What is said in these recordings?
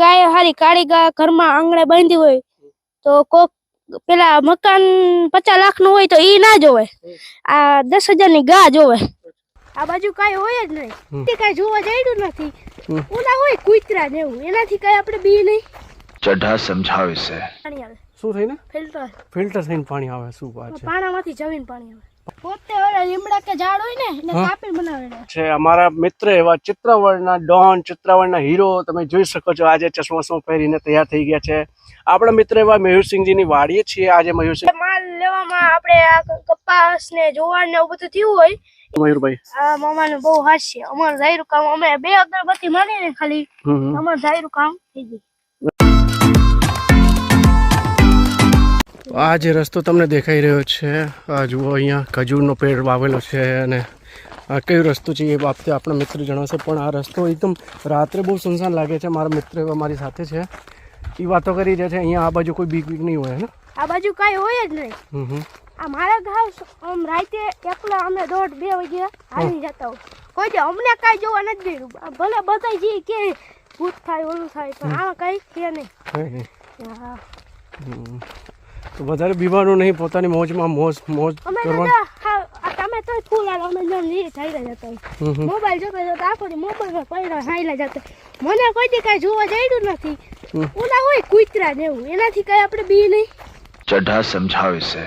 ગાય હારી કાળી ગાય ઘરમાં આંગણે બાંધી હોય તો કોક પેલા મકાન પચાસ લાખનું હોય તો ઈ ના જોવે. આ દસ હજારની ગા જોવે. આ બાજુ કઈ હોય જ નહીં. તે કઈ જોવા જઈડું નથી. ઓલા હોય કુતરા જેવું એનાથી કઈ આપણે બી નહીં. ચઢા સમજાવે છે. પાણી આવે. શું થઈને? ફિલ્ટર. ફિલ્ટર થઈને પાણી આવે શું વાત છે. પાણામાંથી જમીન પાણી આવે. પોતે ઓલા લીમડા કે ઝાડ હોય ને એને હા. બનાવેલા. છે અમારા મિત્ર એવા ચિત્રાવળના ડોન ચિત્રાવળના હીરો તમે જોઈ શકો છો આજે ચશ્મા પહેરીને તૈયાર થઈ ગયા છે. આપણા મિત્ર એવા મયુરસિંહજીની વાડીએ છીએ આજે મયુરસિંહ માલ લેવામાં આપણે આ કપાસ ને જોવાર ને બધું થયું હોય. મયુરભાઈ. આ મામાનું બહુ હાસ્ય. અમારું ધાયરું કામ અમે બે અગરબત્તી મારી ખાલી. અમારું ધાયરું કામ થઈ ગયું. આ જે રસ્તો તમને દેખાઈ રહ્યો છે આ જુઓ અહીંયા ખજૂરનો પેડ વાવેલો છે અને આ કયો રસ્તો છે એ બાબતે આપણા મિત્ર જણાવશે. પણ આ રસ્તો એકદમ રાત્રે બહુ સુનસાન લાગે છે મારા મિત્ર મારી સાથે છે. એ વાતો કરી રહ્યા છે અહીંયા આ બાજુ કોઈ બીક બીક નહીં હોય ને? આ બાજુ કાંઈ હોય જ નહીં. આ મારા ઘર આમ રાતે એકલા અમે દોઢ બે વાગે આવી જતા હોય. કોઈ દે અમને કાંઈ જોવા નથી દેવું ભલે બધા જે કે ભૂત થાય ઓલું થાય પણ આમાં કાંઈ કે નહીં. હા. હમ. તો વધારે બીવાનું નહીં પોતાની મોજમાં મોજ મોજ અમે કરવા દાદા હા, આ તમે તો ફૂલ આલો અમે જો નીર થઈ રહ્યા જતા હોય. હમ હમ. મોબાઈલ જોતા જોતા આખો દી મોબાઈલમાં પડ્યા હાઈલા જતા મને કોઈ દી કાંઈ જોવા જઈડું નથી હમ. ઓલા હોય કૂતરા ને એવું એનાથી કાંઈ આપણે બી નહીં चड्ढा समझाओ इसे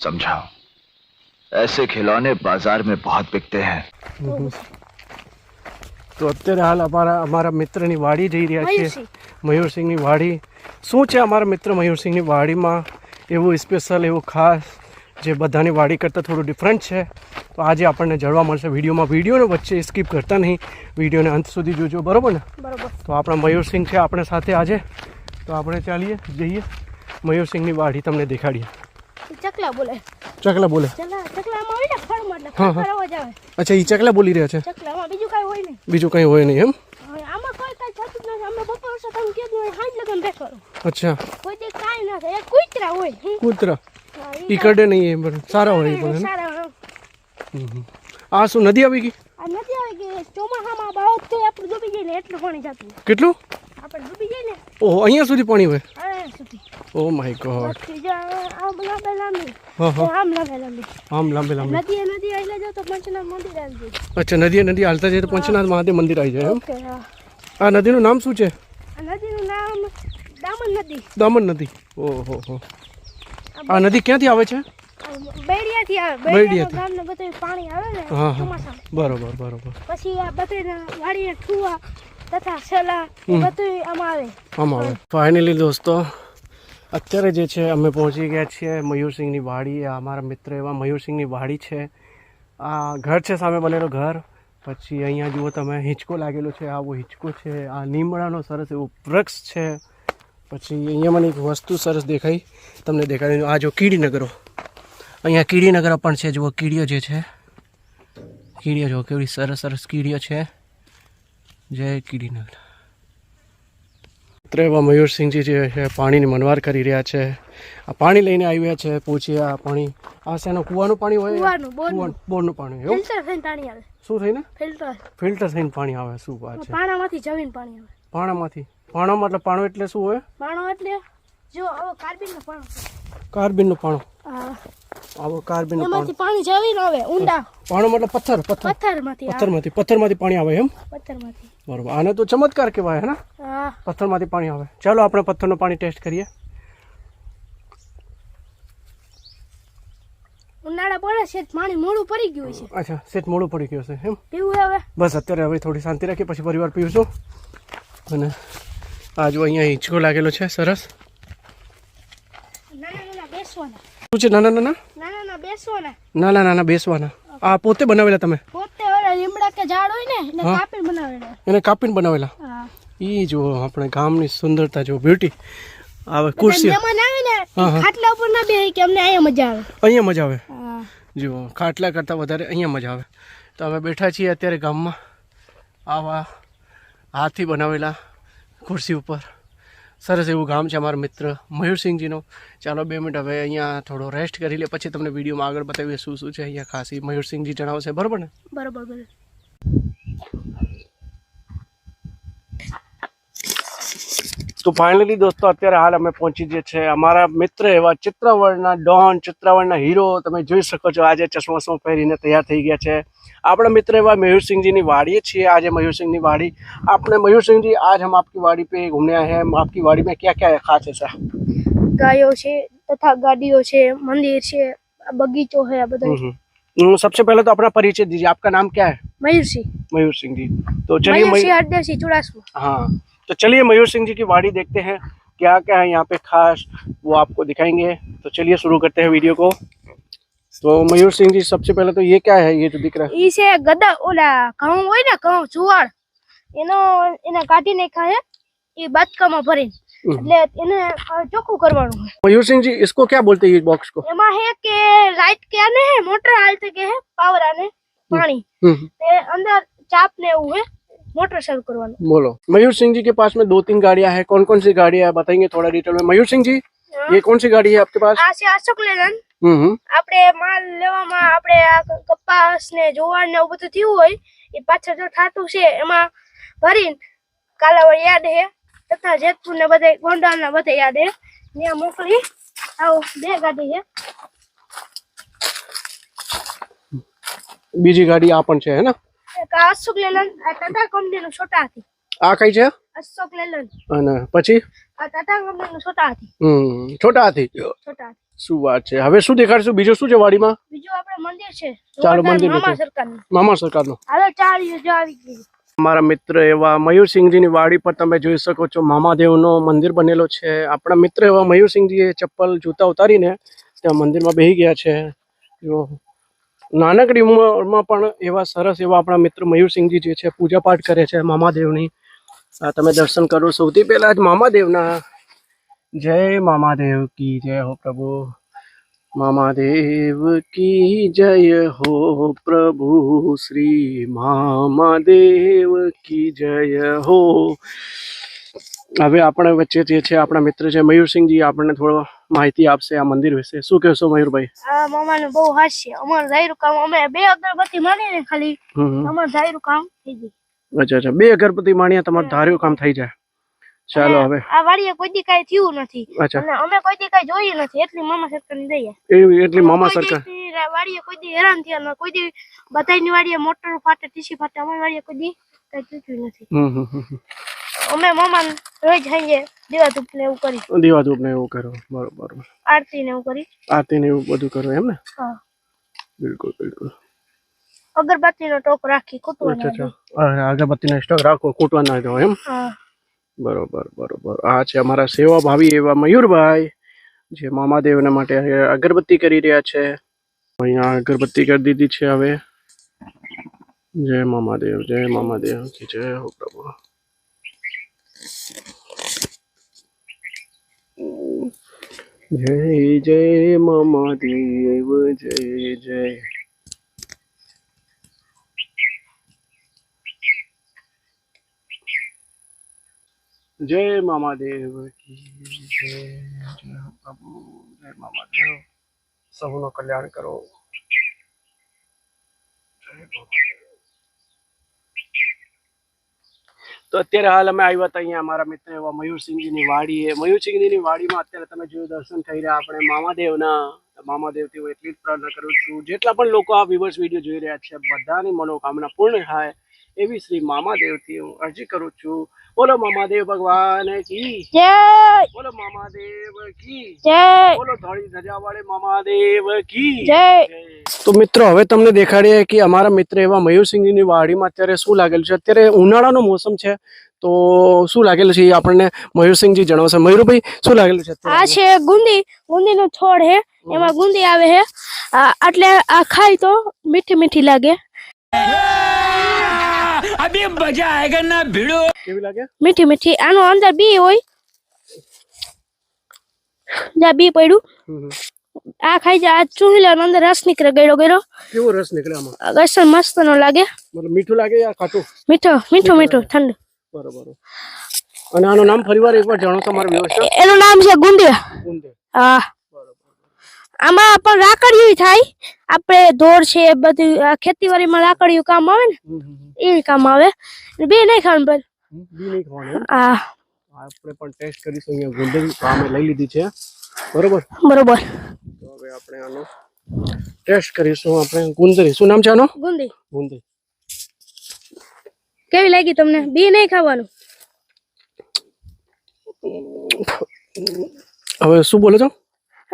समझाओ ऐसे खिलौने बाजार में बहुत बिकते हैं તો અત્યારે હાલ અમારા અમારા મિત્રની વાડી જઈ રહ્યા છીએ મયુરસિંહ મયુરસિંહની વાડી શું છે અમારા મિત્ર મયુરસિંહની વાડીમાં એવું સ્પેશિયલ એવું ખાસ જે બધાની વાડી કરતાં થોડું ડિફરન્ટ છે. તો આજે આપણને જળવા મળશે વિડીયોમાં. વિડીયોને વચ્ચે સ્કીપ કરતા નહીં. વિડીયોને અંત સુધી જોજો બરાબર ને? બરોબર. તો આપણા મયુરસિંહ છે આપણે સાથે આજે. તો આપણે ચાલીએ જઈએ. મયુરસિંહની વાડી તમને દેખાડીએ. ચકલા બોલે. ચકલા બોલે. હા, હા. અચ્છા એ ચકલા બોલી રહ્યા છે? બીજું કઈ હોય નહીં. બીજું કંઈ હોય નહીં એમ? થતું જ નથી અમે બપોર વર્ષે તમે કીધું હોય હાંજ લગન બેઠો રહો. અચ્છા કોઈ દી કાંઈ ના થાય એ કૂતરા હોય હમ. કૂતરા હા, ઈ ઈ કરડે નહીં એ પણ સારા હોય એ પણ એમ? સારા હોય. હમ હમ. આ શું નદી આવી ગઈ આ નથી આવે કે ચોમાસામાં બાવક તો આપણે ડૂબી જાય ને એટલું પાણી જતું હોય. કેટલું આપણે ડૂબી જાય ને ઓહો અહીંયા સુધી પાણી હોય આ સુધી ઓ માય ગોડ વસ્તી જો આમ લાંબે લાંબી હા હા આમ લાંબે લાંબી આમ લાંબે લાંબે નદી નદી આવેલા જાવ તો પંચનાથ મંદિર આવી જાય અચ્છા નદી નદી હાલતા જાય તો પંચનાથ મહાદેવ મંદિર આવી જાય એમ ઓકે હા આ નદીનું નામ શું છે? નદીનું નામ દામન નદી. દામન નદી. ઓહો હો. આ નદી ક્યાંથી આવે છે? બેડિયાથી આવે. બેડિયાથી. ગામને બધે પાણી આવે ને હા, હા. બરોબર બરોબર. પછી આ બધે વાડીએ ઠુવા તથા સેલા બધું આમાં આવે. આમ આવે. ફાઇનલી દોસ્તો અત્યારે જે છે અમે પહોંચી ગયા છીએ મયુરસિંહની વાડી. અમારા મિત્ર એવા મયુરસિંહની વાડી છે. આ ઘર છે સામે બનેલો ઘર. પછી અહીંયા જુઓ તમે, હિંચકો લાગેલો છે, આવો હિંચકો છે, આ લીમડાનો સરસ એવો વૃક્ષ છે. પછી અહીંયા મને એક વસ્તુ સરસ દેખાઈ, તમને દેખાડી આ જો કીડીનગરો. અહીંયા કીડીનગરો પણ છે, જુઓ, કીડીઓ જે છે. કીડીઓ જુઓ, કેવી સરસ સરસ કીડીઓ છે. જય કીડીનગર. ત્રેવા મયુરસિંહજી જે છે, પાણીની મનવાર કરી રહ્યા છે. આ પાણી લઈને આવ્યા છે પૂછીએ આ પાણી આ શેનો કૂવાનું પાણી હોય? કૂવાનું, બોરનું. પાણી એવું? ફિલ્ટર થઈને પાણી આવે. શું થઈને? ફિલ્ટર. ફિલ્ટર થઈને પાણી આવે શું વાત છે? પાણામાંથી જમીન પાણી આવે. પાણામાંથી. પાણા મતલબ પાણો એટલે શું હોય? પાણો એટલે જો આવો કાર્બિનનો પાણો. કાર્બિનનું પાણું. આવો કાર્બિનનું પાણી. જમીન આવે ઊંડા. પાણું મતલબ પથ્થર પથ્થર. પથ્થરમાંથી પથ્થરમાંથી પથ્થરમાંથી પાણી આવે એમ? પથ્થરમાંથી. બરોબર. આને તો ચમત્કાર કહેવાય હે ને? પથ્થરમાંથી પાણી આવે. ચાલો આપણે પથ્થરનું પાણી ટેસ્ટ કરીએ. ઉનાળા પડે છે પાણી મોડું પડી ગયું છે. અચ્છા સેટ મોડું પડી ગયું છે એમ? પીવું હવે. બસ અત્યારે હવે થોડી શાંતિ રાખી પછી પરિવાર પીવશું. અને આ જો અહીંયા હિંચકો લાગેલો છે સરસ. નાના નાના બેસવાના. શું છે નાના નાના? નાના નાના બેસવાના. આ પોતે બનાવેલા તમે? પોતે લીમડા કે ઝાડ હોય ને એને કાપીને બનાવેલા. એને કાપીને બનાવેલા? જુઓ આપણે ગામની સુંદરતા જો બ્યુટી આવે ખુરશી. ખાટલા ઉપર ના બેહી કે અમને અહીંયા મજા આવે. અહીંયા મજા આવે. જુઓ ખાટલા કરતાં વધારે અહીંયા મજા આવે. તો અમે બેઠા છીએ અત્યારે ગામમાં આવા હાથથી બનાવેલા ખુરશી ઉપર. સરસ એવું ગામ છે અમારા મિત્ર મયુરસિંહજીનો. ચાલો બે મિનિટ હવે અહીંયા થોડો રેસ્ટ કરી લે પછી તમને વિડીયોમાં આગળ બતાવીએ શું શું છે અહીંયા ખાસી. મયુરસિંહજી જણાવશે બરાબર ને? બરાબર બરોબર. તો ફાઇનલી દોસ્તો અત્યારે હાલ અમે પહોંચી જઈએ છીએ અમારા મિત્ર એવા ચિત્રાવળના ડોન ચિત્રાવળના હીરો તમે જોઈ શકો છો. આજે ચશ્માસમાં પહેરીને તૈયાર થઈ ગયા છે. આપણા મિત્ર એવા મયુરસિંહજીની વાડીએ છીએ. આજે મયુરસિંહની વાડી આપણે મયુરસિંહજી આજ હમ આપકી વાડી પે ઘૂમને આએ હૈ આપકી વાડી મેં ક્યાં ક્યાં ખાસ છે ગાયો છે તથા ગાડીઓ છે મંદિર છે બગીચો છે આ બધું सबसे पहले तो આપણા परिचय दीजिए आपका नाम क्या है मयूर सिंह मयूर सिंह जी तो चलिए मयूर तो चलिए मयूर सिंह जी की वाड़ी देखते हैं क्या क्या है यहाँ पे खास वो आपको दिखाएंगे तो चलिए शुरू करते हैं वीडियो को तो मयूर सिंह जी सबसे पहले तो ये क्या है ये जो दिख रहा ઈ છે ગદા ઓલા ઘઉં હોય ને ઘઉં જુવાર એનો એને કાઢી નાખ્યા છે એ બાતકામાં ભરીને है એટલે એને અ, ચોખ્ખું કરવાનું હોય मयूर सिंह जी इसको क्या बोलते हैं ये बॉक्स को એમાં હે કે રાઈટ કે આને હે મોટર હાલતે કે હે પાવર આને પાણી हम्म, તે અંદર ચાપ ને એવું હે મોટર શરૂ કરવાનું बोलो मयूर सिंह जी के पास में दो तीन गाड़ियां हैं कौन कौन सी गाड़ियां हैं बताएंगे थोड़ा डिटेल में मयूर सिंह जी ये कौन सी गाड़ी है आपके पास આ છે અશોક લેલન हम्म हम्म, આપણે માલ લેવામાં આપણે આ ક- કપાસ ને જુવાર ને એવું બધું થયું હોય એ પાછળ જો ઠાઠું છે એમાં ભરીને કાલાવડ યાદ હે તથા જેતપુર ને બધે ગોંડાલ ને બધે યાદ હે ત્યાં મોકલી આવો બે ગાડી છે બીજી ગાડી આ પણ છે હે ને એક અશોક લેલન આ ટાટા કંપનીનું છોટા હતી. આ કઈ છે? અશોક લેલન. અને પછી? આ ટાટા કંપનીનું છોટા હતી. હમ છોટા હતી. છોટા શું વાત છે? હવે શું દેખાડશું? બીજું શું છે વાડીમાં? બીજું આપણે મંદિર છે. ચાલો, મંદિર મામા સરકારનું. મામા સરકારનું. હાલો ચાર જો આવી ગઈ. અમારા મિત્ર એવા મયુરસિંહજીની વાડી પર તમે જોઈ શકો છો મામાદેવનો મંદિર બનેલો છે. આપણા મિત્ર એવા મયુરસિંહજીએ ચપ્પલ જૂતા ઉતારીને ત્યાં મંદિરમાં બેસી ગયા છે. જો નાનકડી ઉંમરમાં પણ એવા સરસ એવા આપણા મિત્ર મયુરસિંહજી જે છે, પૂજાપાઠ કરે છે મામાદેવની. તમે દર્શન કરો. સૌથી પહેલાં જ મામાદેવના જય મામાદેવ કી જય હો પ્રભુ. મામાદેવ કી જય હો પ્રભુ. શ્રી મામાદેવ કી જય હો હવે આપણા વચ્ચે જે છે આપણા મિત્ર છે મયુરસિંહજી આપણને થોડો માહિતી આપશે આ મંદિર વિશે. શું કહેશો મયુરભાઈ? આ મામાને બહુ હાસ્ય. અમારું ધાયરું કામ અમે બે અગરબત્તી માણીને ખાલી અમાર ધાયરું કામ થઈ જાય અચ્છા અચ્છા. બે અગરબત્તી માણ્યા તમારું ધાર્યું કામ થઈ જાય. ચાલો હવે. આ વાડીએ કોઈ દી કાંઈ થયું નથી. અને અમે કોઈ દી કાઈ જોયું નથી. એટલી મામા સરકારની દઈએ એવી એટલી મામા સરકાર. વાડીએ કોઈ દી હેરાન થયા ન. કોઈ દી બધાયની વાડીએ મોટર ફાટે ટીસી ફાટે. અમારી વાડીએ કોઈ દી કાઈ થયું નથી. હમ હમ. અમે મામા રોજ હાંજે દેવા ધૂપ ને એવું કરી દીવા ધૂપ ને એવું કરો. બરોબર આરતી ને એવું કરી આરતી ને એવું બધું કરો એમ ને? હા. બિલકુલ બિલકુલ. અગરબત્તીનો ટોક રાખી કૂટવા અચ્છા અરે, અગરબત્તીનો સ્ટોક રાખો ખૂટવા ના દો એમ? હા. બરોબર બરોબર. આ છે અમારા સેવા ભાવી એવા મયુરભાઈ જે મામાદેવના માટે અગરબત્તી કરી રહ્યા છે. અહીંયા અગરબત્તી કરી દીધી છે હવે. જય મામાદેવ જય મામાદેવ જય હો પ્રભુ. જય જય મામાદેવ જય જય જય મામાદેવ કી જય જય હો પ્રભુ જય મામાદેવ સૌનું કલ્યાણ કરો જય મામાદેવ. તો અત્યારે હાલ અમે આવ્યા હતા અહીંયા અમારા મિત્ર એવા મયુરસિંહજીની વાડીએ. મયુરસિંહજીની વાડીમાં અત્યારે તમે જોયું દર્શન થઈ રહ્યા. આપણે મામાદેવના મામાદેવથી હું એટલી જ પ્રાર્થના કરું છું. જેટલા પણ લોકો આ વિવર્સ વીડિયો જોઈ રહ્યા છે, બધાની મનોકામના પૂર્ણ થાય એવી શ્રી મામાદેવથી હું અરજી કરું છું. બોલો મામાદેવ ભગવાન કી. જય. બોલો મામાદેવ કી. જય. બોલો ધોળી ધજા વાળે મામાદેવ કી. જય. તો મિત્રો હવે તમને દેખાડીએ કે અમારા મિત્ર એવા મયુરસિંહની વાડીમાં અત્યારે શું લાગેલું છે? અત્યારે ઉનાળાનો મોસમ છે તો શું લાગેલું છે આપણને મયુરસિંહજી જણાવશે. મયુરભાઈ શું લાગેલું છે આ છે ગુંદી. ગુંદી નો છોડ હે. એમાં ગુંદી આવે હે. આ એટલે આ ખાય તો મીઠી મીઠી લાગે. અભી મજા આયેગા ના ભીડો. કેવી લાગે? મીઠી મીઠી. આનો અંદર બી હોય. જા બી પડ્યું. આ ખાઈ જા આ ચૂહી લેવાનો અંદર રસ નીકળે ગળ્યો ગળ્યો. કેવો રસ નીકળે આમાં? રસ મસ્ત નો લાગે. મતલબ મીઠું લાગે યા ખાટું? મીઠો મીઠો મીઠો ઠંડુ. બરોબર. અને આનું નામ ફરીવાર એકવાર જાણો તમારું વ્યવસ્થા. એનું નામ છે ગુંદિયા. ગુંદિયા. હા. આમાં પણ રાકડિયું થાય. આપણે ધોર છે બધું ખેતીવાડીમાં રાકડિયું કામ આવે ને. એ કામ આવે. બે નહીં ખાવાનું પણ બી નહીં ખાવાનું હા. આપણે પણ ટેસ્ટ કરીશું અહીંયા ગુંદર અમે લઈ લીધી છે. બરોબર? બરોબર. તો હવે આપણે આનો ટેસ્ટ કરીશું આપણે ગુંદરી. શું નામ છે આનો? ગુંદી. ગુંદરી કેવી લાગી તમને? બી નહીં ખાવાનું? હવે શું બોલો છો?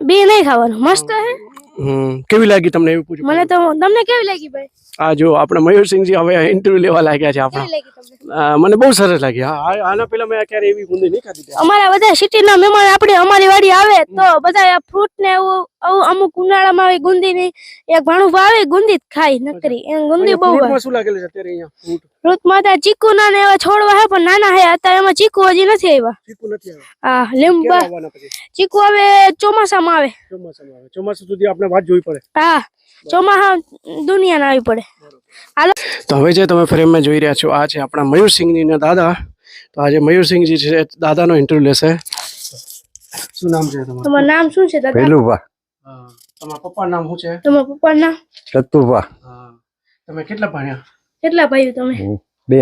બી નહીં ખાવાનું. મસ્ત હે? હમ. કેવી લાગી તમને એવું પૂછ્યું મને તો તમને કેવી લાગી ભાઈ? આ જો આપણે મયુરસિંહજી હવે ઇન્ટરવ્યુ લેવા લાગ્યા છે આપણા. મને બહુ સરસ લાગી. આના પહેલા મેં ક્યારે એવી બુંદી નહીં ખાધી અમારા બધા સિટીના મહેમાન આપણે અમારી વાડી આવે તો બધા ફ્રૂટ ને એવું અમુક ઉનાળામાં આવે ગુંદી ની એક ભાણું ભાવે ગુંદી જ ખાય નકરી. ગુંદી બહુ શું લાગેલું છે અત્યારે અહીંયા ફ્રૂટ ફ્રૂટમાં તો ચીકુ ના ને એવા છોડવા હે પણ નાના હે અત્યારે એમાં ચીકુ હજી નથી આવ્યા. ચીકુ નથી આવ્યા. આ લીંબુ ક્યારે આવવાના પછી? ચીકુ હવે ચોમાસામાં આવે. ચોમાસામાં આવે. ચોમાસા સુધી આપણે વાત જોવી પડે. હા ચોમાસા દુનિયા ના આવી પડે. હાલો. તો હવે જે તમે ફ્રેમમાં જોઈ રહ્યા છો આ છે આપણા મયુરસિંહજી ના દાદા. તો આજે મયુરસિંહજી છે દાદાનો ઇન્ટરવ્યુ લેશે. શું નામ છે તમારું? તમારું નામ શું છે દાદા? પેલુભા. હા. તમારા પપ્પાનું નામ શું છે? તમારા પપ્પાનું નામ? સતુભા હા. તમે કેટલા ભણ્યા? કેટલા ભાઈઓ તમે? બે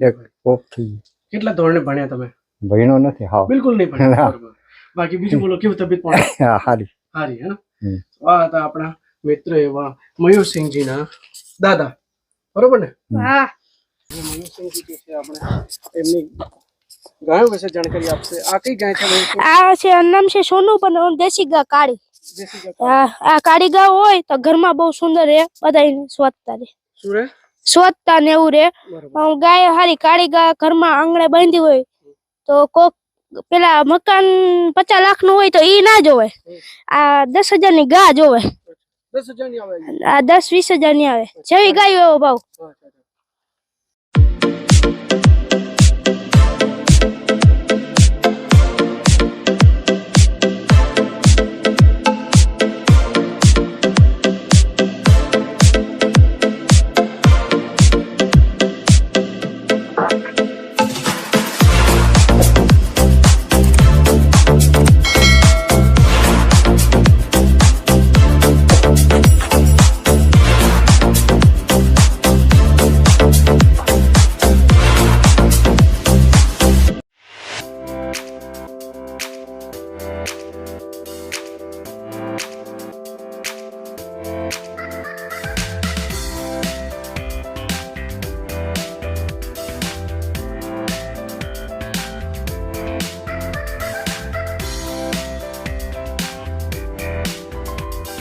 એક કોપ થઈ કેટલા ધોરણે ભણ્યા તમે? ભણ્યો નથી હા બિલકુલ નહીં ભણ્યા બાકી બીજું બોલો કેવું તબિયત પણ? હારી. હારી હે આ હતા આપણા મિત્ર એવા મયુરસિંહજીના દાદા. બરોબર ને? હા. મયુરસિંહજી જે છે આપણે એમની ગાયો વિશે જાણકારી આપશે. આ કઈ ગાય છે આ છે નામ છે સોનું પણ દેશી ગા કાળી. દેશી ગાય. આ કાળી ગા હોય તો ઘરમાં બહુ સુંદર રહે બધા સ્વચ્છતા રહે. શું રે? સ્વચ્છતા ને એવું રે. ગાય હારી કાળી ગા ઘરમાં આંગણે બાંધી હોય તો કોક પેલા મકાન પચાસ લાખનું હોય તો ઈ ના જોવે આ દસ હજારની ગા જોવે દસ હજાર આ દસ વીસ હજારની આવે. જેવી ગાયો એવો ભાવ.